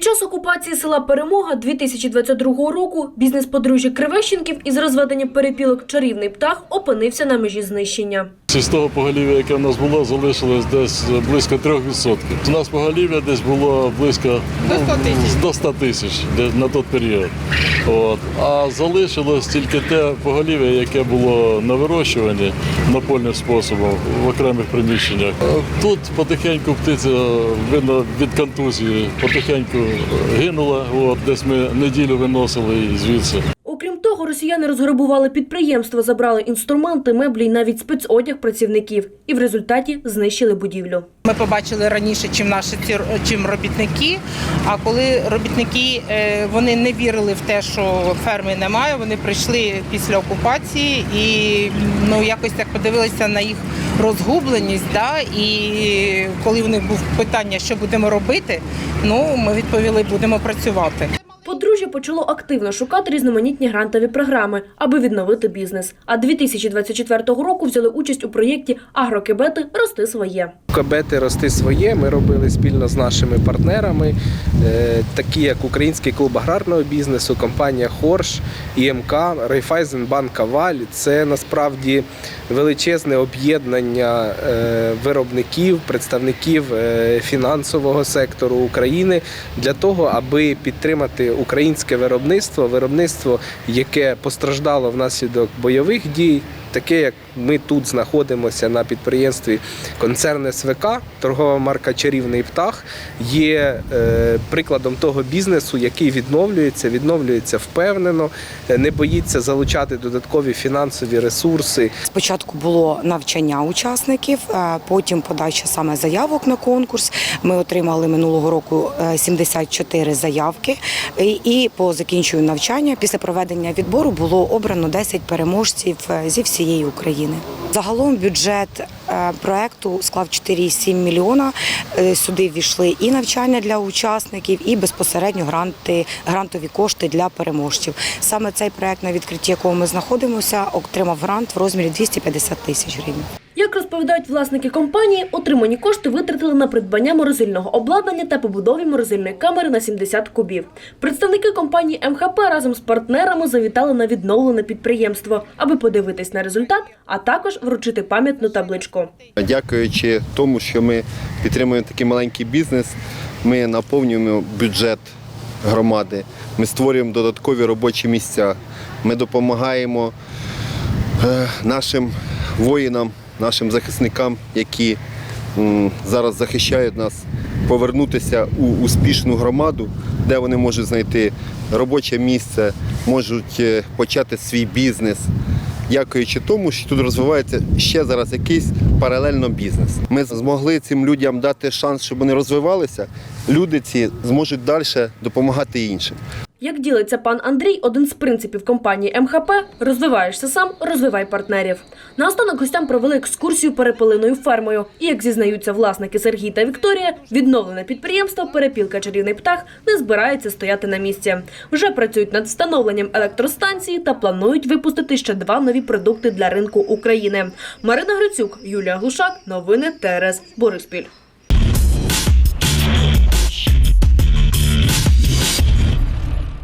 Під час окупації села Перемога 2022 року бізнес подружжя Кривещенків із розведенням перепілок чарівний птах опинився на межі знищення. З того поголів'я, яке в нас було, залишилось десь близько 3%. У нас поголів'я десь було близько До 100 тисяч. до 100 тисяч на той період. От. А залишилось тільки те поголів'я, яке було на вирощуванні напольним способом в окремих приміщеннях. Тут потихеньку птиця видно від контузії, потихеньку гинула. От, десь ми неділю виносили її звідси. Росіяни розграбували підприємства, забрали інструменти, меблі й навіть спецодяг працівників і в результаті знищили будівлю. Ми побачили раніше, чим наші чим робітники. А коли робітники е, вони не вірили в те, що ферми немає, вони прийшли після окупації і ну якось так подивилися на їх розгубленість. Да? І коли в них був питання, що будемо робити, ну ми відповіли, будемо працювати. Почало активно шукати різноманітні грантові програми, аби відновити бізнес. А 2024 року взяли участь у проєкті Агрокебети Рости своє. Кабети рости своє. Ми робили спільно з нашими партнерами, е, такі як Український клуб аграрного бізнесу, компанія Хорш, ІМК, Райфайзенбанк Каваль. Це насправді величезне об'єднання е, виробників, представників е, фінансового сектору України для того, аби підтримати українське виробництво, виробництво, яке постраждало внаслідок бойових дій. Таке, як ми тут знаходимося на підприємстві концерн СВК, торгова марка Чарівний птах, є е, прикладом того бізнесу, який відновлюється, відновлюється впевнено, е, не боїться залучати додаткові фінансові ресурси. Спочатку було навчання учасників, е, потім подача саме заявок на конкурс. Ми отримали минулого року е, 74 заявки. І- по закінченню навчання, після проведення відбору, було обрано 10 переможців е, зі всієї України. Загалом бюджет е, проекту склав 4,7 мільйона. Е, Сюди ввійшли і навчання для учасників, і безпосередньо гранти, грантові кошти для переможців. Саме цей проект, на відкритті якого ми знаходимося, отримав грант в розмірі 250 тисяч гривень. Як розповідають власники компанії, отримані кошти витратили на придбання морозильного обладнання та побудові морозильної камери на 70 кубів. Представники компанії МХП разом з партнерами завітали на відновлене підприємство, аби подивитись на результат, а також вручити пам'ятну табличку. Дякуючи тому, що ми підтримуємо такий маленький бізнес, ми наповнюємо бюджет громади, ми створюємо додаткові робочі місця, ми допомагаємо е, нашим воїнам, нашим захисникам, які зараз захищають нас, повернутися у успішну громаду, де вони можуть знайти робоче місце, можуть е, почати свій бізнес дякуючи тому, що тут розвивається ще зараз якийсь паралельно бізнес. Ми змогли цим людям дати шанс, щоб вони розвивалися. Люди ці зможуть далі допомагати іншим. Як ділиться пан Андрій, один з принципів компанії МХП розвиваєшся сам, розвивай партнерів. Наостанок гостям провели екскурсію перепелиною фермою. І як зізнаються власники Сергій та Вікторія, відновлене підприємство Перепілка чарівний птах не збирається стояти на місці. Вже працюють над встановленням електростанції та планують випустити ще два нові продукти для ринку України. Марина Грицюк, Юлія Глушак, новини ТРС Бориспіль.